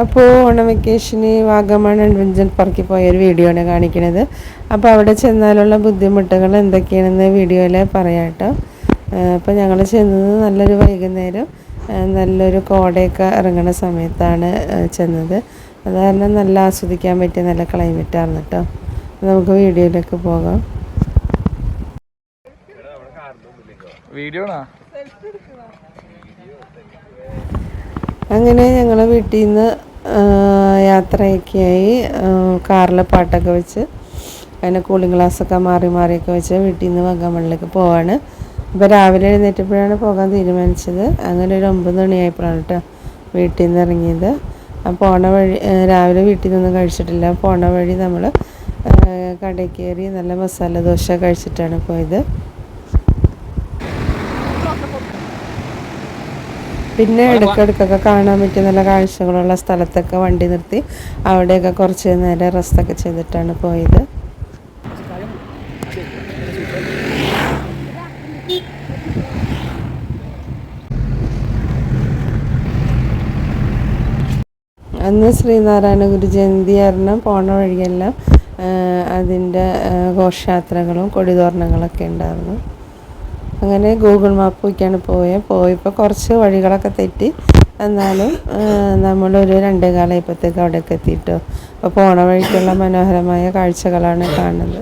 അപ്പോൾ ഓണം വെക്കേഷന് വാഗമൺ അഡ്വഞ്ചർ പാർക്കിൽ പോയ ഒരു വീഡിയോ ആണ് കാണിക്കുന്നത് അപ്പോൾ അവിടെ ചെന്നാലുള്ള ബുദ്ധിമുട്ടുകൾ എന്തൊക്കെയാണെന്ന് വീഡിയോയിൽ പറയാം കേട്ടോ. അപ്പോൾ ഞങ്ങൾ ചെന്നത് നല്ലൊരു വൈകുന്നേരം നല്ലൊരു കോടയൊക്കെ ഇറങ്ങുന്ന സമയത്താണ് ചെന്നത്. അത് കാരണം നല്ല ആസ്വദിക്കാൻ പറ്റിയ നല്ല ക്ലൈമറ്റാണ് കേട്ടോ. നമുക്ക് വീഡിയോയിലേക്ക് പോകാം. വീഡിയോ അങ്ങനെ ഞങ്ങൾ വീട്ടിൽ നിന്ന് യാത്രയൊക്കെയായി കാറിൽ പാട്ടൊക്കെ വെച്ച് അങ്ങനെ കൂളിംഗ് ഗ്ലാസ്സൊക്കെ മാറി മാറിയൊക്കെ വെച്ച് വീട്ടിൽ നിന്ന് വങ്കമണിലേക്ക് പോവാണ്. അപ്പോൾ രാവിലെ എഴുന്നേറ്റപ്പോഴാണ് പോകാൻ തീരുമാനിച്ചത്. അങ്ങനെ ഒരു ഒമ്പത് മണിയായപ്പോഴാണ് കേട്ടോ വീട്ടിൽ നിന്ന് ഇറങ്ങിയത് പോണ വഴി രാവിലെ വീട്ടിൽ നിന്നൊന്നും കഴിച്ചിട്ടില്ല. പോണ വഴി നമ്മൾ കടയിൽ കയറി നല്ല മസാല ദോശ കഴിച്ചിട്ടാണ് പോയത്. പിന്നെ ഇടയ്ക്കിടയ്ക്കൊക്കെ കാണാൻ പറ്റിയ നല്ല കാഴ്ചകളുള്ള സ്ഥലത്തൊക്കെ വണ്ടി നിർത്തി അവിടെയൊക്കെ കുറച്ച് നേരം റെസ്റ്റൊക്കെ ചെയ്തിട്ടാണ് പോയത്. അന്ന് ശ്രീനാരായണ ഗുരു ജയന്തി കാരണം പോണ വഴിയെല്ലാം അതിന്റെ ഘോഷയാത്രകളും കൊടിതോരണങ്ങളൊക്കെ ഉണ്ടായിരുന്നു. അങ്ങനെ ഗൂഗിൾ മാപ്പ് വയ്ക്കാണ് പോയത് പോയപ്പോൾ കുറച്ച് വഴികളൊക്കെ തെറ്റി. എന്നാലും നമ്മളൊരു രണ്ടേ അവിടെ അവിടേക്ക് എത്തിയിട്ടോ അപ്പോൾ പോണ വഴിക്കുള്ള മനോഹരമായ കാഴ്ചകളാണ് കാണുന്നത്.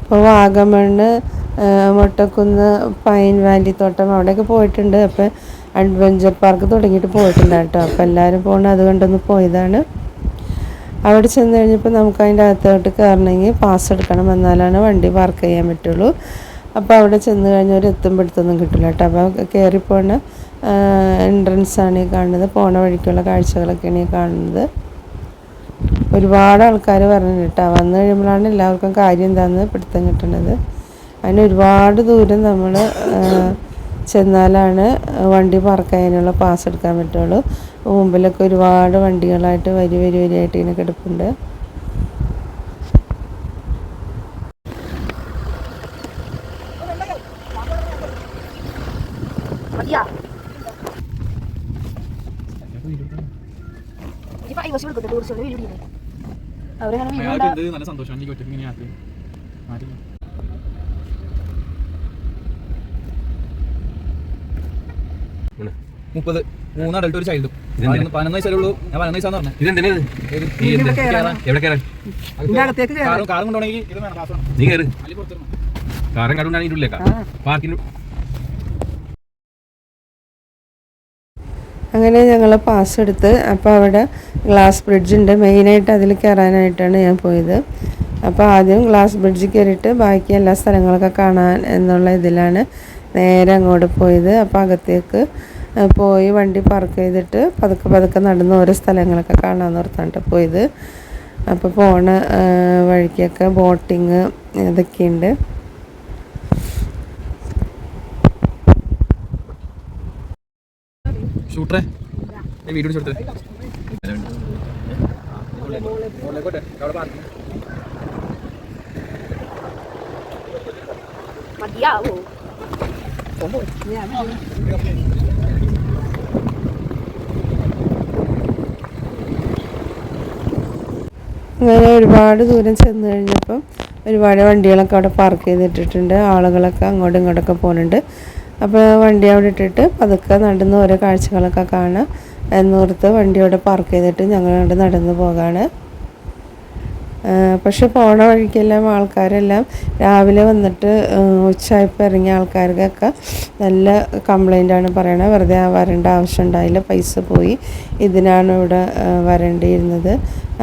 ഇപ്പോൾ വാഗമണ്ണ് ആ, മൊട്ടക്കുന്ന് പൈൻ വാലി തോട്ടം അവിടെയൊക്കെ പോയിട്ടുണ്ട്. അപ്പോൾ അഡ്വഞ്ചർ പാർക്ക് തുടങ്ങിയിട്ട് പോയിട്ടുണ്ട് കേട്ടോ അപ്പോൾ എല്ലാവരും പോകണം അതുകൊണ്ടൊന്ന് പോയതാണ്. അവിടെ ചെന്ന് കഴിഞ്ഞപ്പോൾ നമുക്ക് അതിന്റെ അകത്തോട്ട് കയറണമെങ്കിൽ പാസ് എടുക്കണം എന്നാലാണ് വണ്ടി പാർക്ക് ചെയ്യാൻ പറ്റുള്ളൂ. അപ്പോൾ അവിടെ ചെന്ന് കഴിഞ്ഞാൽ ഒരു എത്തുമ്പോഴത്തൊന്നും കിട്ടില്ല കേട്ടോ അപ്പോൾ കയറിപ്പോണ എൻട്രൻസ് ആണ് ഈ കാണുന്നത്. പോണ വഴിക്കുള്ള കാഴ്ചകളൊക്കെയാണ് ഈ കാണുന്നത്. ഒരുപാട് ആൾക്കാർ പറഞ്ഞു കേട്ടോ വന്നു കഴിയുമ്പോഴാണ് എല്ലാവർക്കും കാര്യം എന്താണെന്ന് പിടുത്തം കിട്ടുന്നത് അതിന് ഒരുപാട് ദൂരം നമ്മൾ ചെന്നാലാണ് വണ്ടി പാർക്ക് ചെയ്യാനുള്ള പാസ് എടുക്കാൻ പറ്റുള്ളൂ. മുമ്പിലൊക്കെ ഒരുപാട് വണ്ടികളായിട്ട് വരി വരി വരിയായിട്ട് ഇങ്ങനെ കിടപ്പുണ്ട്. അവരെ നല്ല സന്തോഷം എനിക്ക് ഒറ്റ ഇങ്ങനെ യാത്ര. മാറ്റില്ല. മുപ്പത്. മൂന്ന് അഡൽട്ട് ഒരു ചൈൽഡും പതിനൊന്ന് വയസ്സേ ഉള്ളൂ. ഞാൻ പതിനൊന്ന് വയസ്സാന്ന് പറഞ്ഞു. കാറും കാറും കൊണ്ടുപോകണമെങ്കിൽ ഇത് വേണം. നീ കയറ്. കാറും കണ്ടുകൊണ്ടാണ് ഇതിന്റെ പാർക്കിന് അങ്ങനെ ഞങ്ങൾ പാസ് എടുത്ത് അപ്പോൾ അവിടെ ഗ്ലാസ് ബ്രിഡ്ജ് ഉണ്ട്. മെയിനായിട്ട് അതിൽ കയറാനായിട്ടാണ് ഞാൻ പോയത്. അപ്പോൾ ആദ്യം ഗ്ലാസ് ബ്രിഡ്ജ് കയറിയിട്ട് ബാക്കി എല്ലാ സ്ഥലങ്ങളൊക്കെ കാണാൻ എന്നുള്ള ഇതിലാണ് നേരെ അങ്ങോട്ട് പോയത്. അപ്പോൾ അകത്തേക്ക് പോയി വണ്ടി പാർക്ക് ചെയ്തിട്ട് പതുക്കെ പതുക്കെ നടന്ന് ഓരോ സ്ഥലങ്ങളൊക്കെ കാണാൻ ഓർത്താണ് പോയത്. അപ്പോൾ പോണ വഴിക്കൊക്കെ ബോട്ടിങ് ഇതൊക്കെയുണ്ട്. ഷൂട്ടറെ വീഡിയോ എടുത്ത് മതിയാവോ? അങ്ങനെ ഒരുപാട് ദൂരം ചെന്ന് കഴിഞ്ഞപ്പം ഒരുപാട് വണ്ടികളൊക്കെ അവിടെ പാർക്ക് ചെയ്തിട്ടിട്ടുണ്ട്. ആളുകളൊക്കെ അങ്ങോട്ടും ഇങ്ങോട്ടൊക്കെ പോകുന്നുണ്ട് അപ്പോൾ വണ്ടി അവിടെ ഇട്ടിട്ട് പതുക്കെ നടന്ന് ഓരോ കാഴ്ചകളൊക്കെ കാണാം. എന്നോർത്ത് വണ്ടി അവിടെ പാർക്ക് ചെയ്തിട്ട് ഞങ്ങൾ നടന്ന് പോകാണ്. പക്ഷെ പോണ വഴിക്കെല്ലാം ആൾക്കാരെല്ലാം രാവിലെ വന്നിട്ട് ഉച്ചയായപ്പോൾ ഇറങ്ങിയ ആൾക്കാർക്കൊക്കെ നല്ല കംപ്ലൈന്റാണ് പറയണത്. വെറുതെ വരേണ്ട ആവശ്യം ഉണ്ടായില്ല. പൈസ പോയി ഇതിനാണ് ഇവിടെ വരേണ്ടിയിരുന്നത്.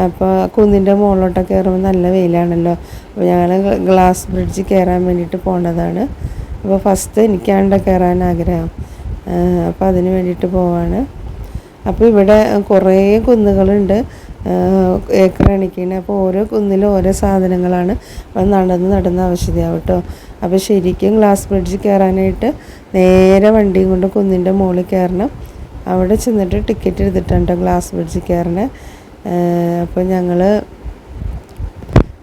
അപ്പോൾ കുന്നിന്റെ മുകളിലോട്ടൊക്കെ കയറുമ്പോൾ നല്ല വെയിലാണല്ലോ. അപ്പോൾ ഞങ്ങൾ ഗ്ലാസ് ബ്രിഡ്ജ് കയറാൻ വേണ്ടിയിട്ട് പോണതാണ്. അപ്പോൾ ഫസ്റ്റ് എനിക്കാണ്ട് കയറാൻ ആഗ്രഹം. അപ്പോൾ അതിന് വേണ്ടിയിട്ട് പോവാണ്. അപ്പോൾ ഇവിടെ കുറേ കുന്നുകളുണ്ട്. ഏക്കർ അപ്പോൾ ഓരോ കുന്നിലും ഓരോ സാധനങ്ങളാണ് അത് നടന്ന് നടന്ന് ആവശ്യതയാവും കേട്ടോ. അപ്പോൾ ശരിക്കും ഗ്ലാസ് ബ്രിഡ്ജ് കയറാനായിട്ട് നേരെ വണ്ടിയും കൊണ്ട് കുന്നിന്റെ മുകളിൽ കയറണം അവിടെ ചെന്നിട്ട് ടിക്കറ്റ് എടുത്തിട്ടുണ്ട് ഗ്ലാസ് ബ്രിഡ്ജ് കയറണേ അപ്പോൾ ഞങ്ങൾ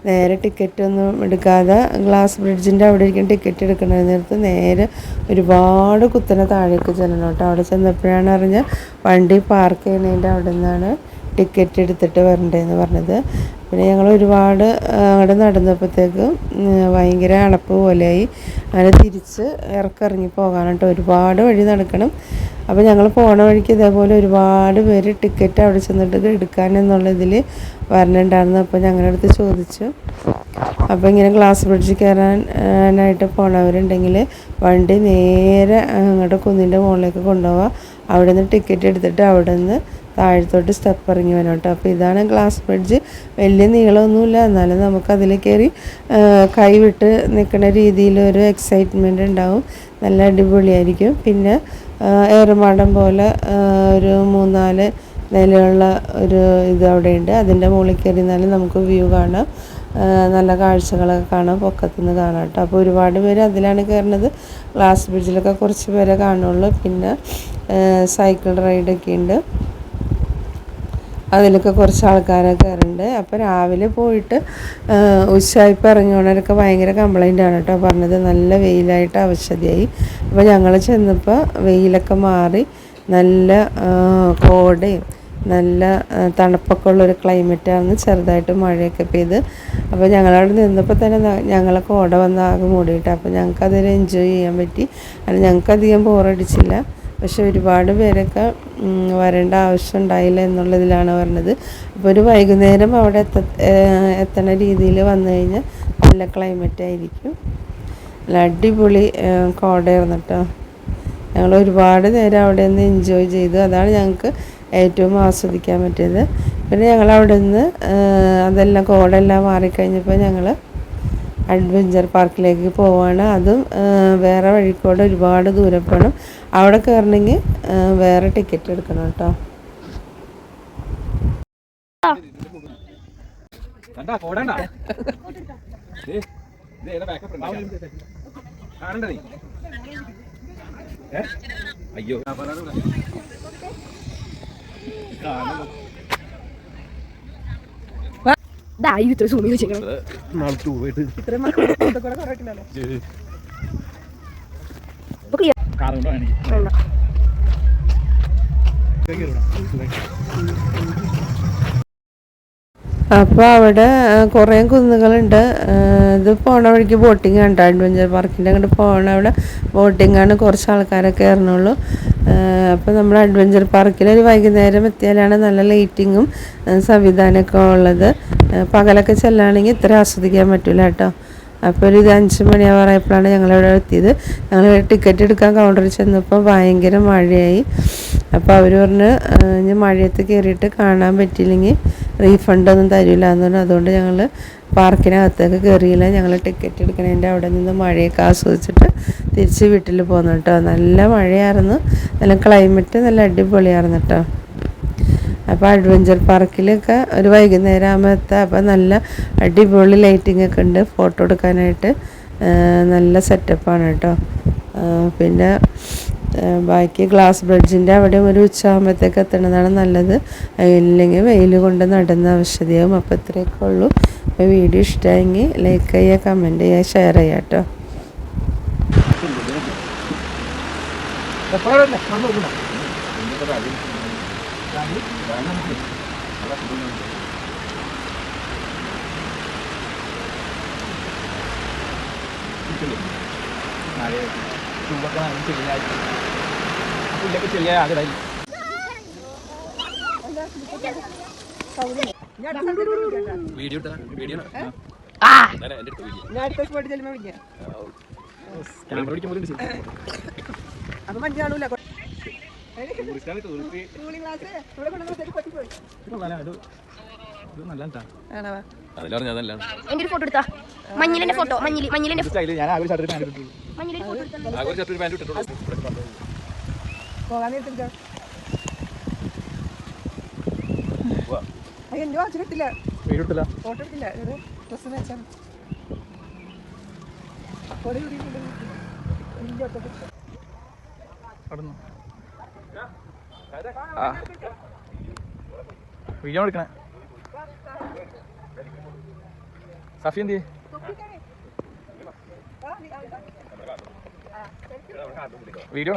നേരെ ടിക്കറ്റ് ഒന്നും എടുക്കാതെ ഗ്ലാസ് ബ്രിഡ്ജിന്റെ അവിടെ ഇരിക്കും ടിക്കറ്റ് എടുക്കുന്നതിന് നേരത്ത് നേരെ ഒരുപാട് കുത്തനെ താഴേക്ക് ചെല്ലണം കേട്ടോ. അവിടെ ചെന്നപ്പോഴാണ് അറിഞ്ഞ വണ്ടി പാർക്ക് ചെയ്യുന്നതിന്റെ അവിടെ നിന്നാണ് ടിക്കറ്റ് എടുത്തിട്ട് വരണ്ടേന്ന് പറഞ്ഞത്. പിന്നെ ഞങ്ങൾ ഒരുപാട് അവിടെ നടന്നപ്പോഴത്തേക്ക് ഭയങ്കര അണപ്പ് പോലെയായി. അങ്ങനെ തിരിച്ച് ഇറക്കിറങ്ങി പോകാനായിട്ട് ഒരുപാട് വഴി നടക്കണം. അപ്പോൾ ഞങ്ങൾ പോണ വഴിക്ക് ഇതേപോലെ ഒരുപാട് പേര് ടിക്കറ്റ് അവിടെ ചെന്നിട്ട് എടുക്കാൻ എന്നുള്ള ഇതിൽ വരണുണ്ടായിരുന്നു. അപ്പോൾ ഞങ്ങളുടെ അടുത്ത് ചോദിച്ചു. അപ്പോൾ ഇങ്ങനെ ഗ്ലാസ് ബ്രിഡ്ജിൽ കയറാനായിട്ട് പോണവരുണ്ടെങ്കിൽ വണ്ടി നേരെ അങ്ങോട്ട് കുന്നിന്റെ മുകളിലേക്ക് കൊണ്ടുപോവുക അവിടെ നിന്ന് ടിക്കറ്റ് എടുത്തിട്ട് അവിടെ നിന്ന് താഴത്തോട്ട് സ്റ്റെപ്പ് ഇറങ്ങി വരണം കേട്ടോ. അപ്പോൾ ഇതാണ് ഗ്ലാസ് ബ്രിഡ്ജ് വലിയ നീളമൊന്നുമില്ല. എന്നാലും നമുക്ക് അതിൽ കയറി കൈവിട്ട് നിൽക്കുന്ന രീതിയിലൊരു ഒരു എക്സൈറ്റ്മെന്റ് ഉണ്ടാവും. നല്ല അടിപൊളിയായിരിക്കും. പിന്നെ ഏറുമാടം പോലെ ഒരു മൂന്നാൽ നിലയുള്ള ഒരു ഇത് അവിടെയുണ്ട്. അതിന്റെ മുകളിൽ കയറിയിരുന്നാലും നമുക്ക് വ്യൂ കാണാം. നല്ല കാഴ്ചകളൊക്കെ കാണാം. പൊക്കത്തുനിന്ന് കാണാം കേട്ടോ. അപ്പോൾ ഒരുപാട് പേര് അതിലാണ് കയറുന്നത് ഗ്ലാസ് ബ്രിഡ്ജിലൊക്കെ കുറച്ച് പേരെ കാണുള്ളൂ. പിന്നെ സൈക്കിൾ റൈഡൊക്കെ ഉണ്ട്. അതിലൊക്കെ കുറച്ച് ആൾക്കാരൊക്കെ കയറുന്നുണ്ട് അപ്പോൾ രാവിലെ പോയിട്ട് ഉച്ചായ്പ ഇറങ്ങിയോണവരൊക്കെ ഭയങ്കര കംപ്ലൈന്റ് ആണ് കേട്ടോ പറഞ്ഞത് നല്ല വെയിലായിട്ട് അവശതയായി. അപ്പോൾ ഞങ്ങൾ ചെന്നപ്പോൾ വെയിലൊക്കെ മാറി നല്ല കോടയും നല്ല തണുപ്പൊക്കെ ഉള്ളൊരു ക്ലൈമറ്റാണ് ചെറുതായിട്ട് മഴയൊക്കെ പെയ്ത്. അപ്പോൾ ഞങ്ങളവിടെ നിന്നപ്പോൾ തന്നെ ഞങ്ങളൊക്കെ ഞങ്ങളെ കോട വന്ന് ആകെ മൂടിയിട്ട് അപ്പോൾ ഞങ്ങൾക്കതൊരു എൻജോയ് ചെയ്യാൻ പറ്റി. അല്ല ഞങ്ങൾക്കധികം ബോറടിച്ചില്ല പക്ഷെ ഒരുപാട് പേരൊക്കെ വരേണ്ട ആവശ്യം ഉണ്ടായില്ല എന്നുള്ളതിലാണ് പറഞ്ഞത്. അപ്പോൾ ഒരു വൈകുന്നേരം അവിടെ എത്ത എത്തണ രീതിയിൽ വന്നു കഴിഞ്ഞാൽ നല്ല ക്ലൈമറ്റ് ആയിരിക്കും. നല്ല അടിപൊളി കോടയായിരുന്നു കേട്ടോ ഞങ്ങൾ ഒരുപാട് നേരം അവിടെ നിന്ന് എൻജോയ് ചെയ്തു. അതാണ് ഞങ്ങൾക്ക് ഏറ്റവും ആസ്വദിക്കാൻ പറ്റിയത്. പിന്നെ ഞങ്ങൾ അവിടെ നിന്ന് അതെല്ലാം കോടെല്ലാം മാറിക്കഴിഞ്ഞപ്പോൾ ഞങ്ങൾ അഡ്വഞ്ചർ പാർക്കിലേക്ക് പോവാണ്. അതും വേറെ വഴിക്കൂടെ ഒരുപാട് ദൂരം പോകണം അവിടെ കയറണമെങ്കിൽ വേറെ ടിക്കറ്റ് എടുക്കണം കേട്ടോ. നീ. അയ്യോ. ഇത്ര സൂമി വെച്ചേക്കണം. വേണ്ട. അപ്പോൾ അവിടെ കുറേ കുന്നുകളുണ്ട്. ഇത് പോണ വഴിക്ക് ബോട്ടിംഗ് ഉണ്ട് അഡ്വഞ്ചർ പാർക്കിന്റെ അങ്ങോട്ട് പോകണ അവിടെ ബോട്ടിങ്ങാണ് കുറച്ച് ആൾക്കാരൊക്കെ കയറണുള്ളൂ അപ്പോൾ നമ്മൾ അഡ്വഞ്ചർ പാർക്കിൽ ഒരു വൈകുന്നേരം എത്തിയാലാണ് നല്ല ലൈറ്റിങ്ങും സംവിധാനമൊക്കെ ഉള്ളത്. പകലൊക്കെ ചെല്ലുകയാണെങ്കിൽ ഇത്ര ആസ്വദിക്കാൻ പറ്റില്ല കേട്ടോ. അപ്പോൾ ഒരു ഇത് അഞ്ച് മണിയാവാറായപ്പോഴാണ് ഞങ്ങളിവിടെ എത്തിയത്. ഞങ്ങൾ ടിക്കറ്റ് എടുക്കാൻ കൗണ്ടറിൽ ചെന്നപ്പോൾ ഭയങ്കര മഴയായി. അപ്പോൾ അവർ പറഞ്ഞ് ഇനി മഴയത്ത് കയറിയിട്ട് കാണാൻ പറ്റിയില്ലെങ്കിൽ റീഫണ്ട് ഒന്നും തരില്ല എന്ന് പറഞ്ഞു. അതുകൊണ്ട് ഞങ്ങൾ പാർക്കിനകത്തേക്ക് കയറിയില്ല. ഞങ്ങൾ ടിക്കറ്റ് എടുക്കണതിന്റെ അവിടെ നിന്ന് മഴയൊക്കെ ആസ്വദിച്ചിട്ട് തിരിച്ച് വീട്ടിൽ പോന്നു കേട്ടോ. നല്ല മഴയായിരുന്നു. നല്ല ക്ലൈമറ്റ് നല്ല അടിപൊളിയായിരുന്നു കേട്ടോ. അപ്പോൾ അഡ്വഞ്ചർ പാർക്കിലൊക്കെ ഒരു വൈകുന്നേരം ആകുമ്പോഴത്തെ അപ്പോൾ നല്ല അടിപൊളി ലൈറ്റിംഗ് ഒക്കെ ഉണ്ട്. ഫോട്ടോ എടുക്കാനായിട്ട് നല്ല സെറ്റപ്പാണ് കേട്ടോ പിന്നെ ബാക്കി ഗ്ലാസ് ബ്രിഡ്ജിന്റെ അവിടെ ഒരു ഉച്ചയാകുമ്പോഴത്തേക്ക് എത്തണതാണ് നല്ലത്. ഇല്ലെങ്കിൽ വെയിൽ കൊണ്ട് നടന്ന ആവശ്യതയാവും അപ്പോൾ ഇത്രയൊക്കെ ഉള്ളൂ. അപ്പോൾ വീഡിയോ ഇഷ്ടമായെങ്കിൽ ലൈക്ക് ചെയ്യുക കമന്റ് ചെയ്യുക ഷെയർ ചെയ്യുക കേട്ടോ നല്ല കേട്ടാ അതിലറിഞ്ഞ അതല്ല എന്റെ ഒരു ഫോട്ടോ എടുത്താ. മഞ്ഞിലിന്റെ ഫോട്ടോ മഞ്ഞിൽ മഞ്ഞിലിന്റെ പാന്റ് ഇട്ടു മഞ്ഞിലിന്റെ ഫോട്ടോ എടുത്താ. ആകെ ഒരു ഷർട്ട് പാന്റ് ആ. വീഡിയോ എടുക്കണേ സഫി എന്തി വീഡിയോ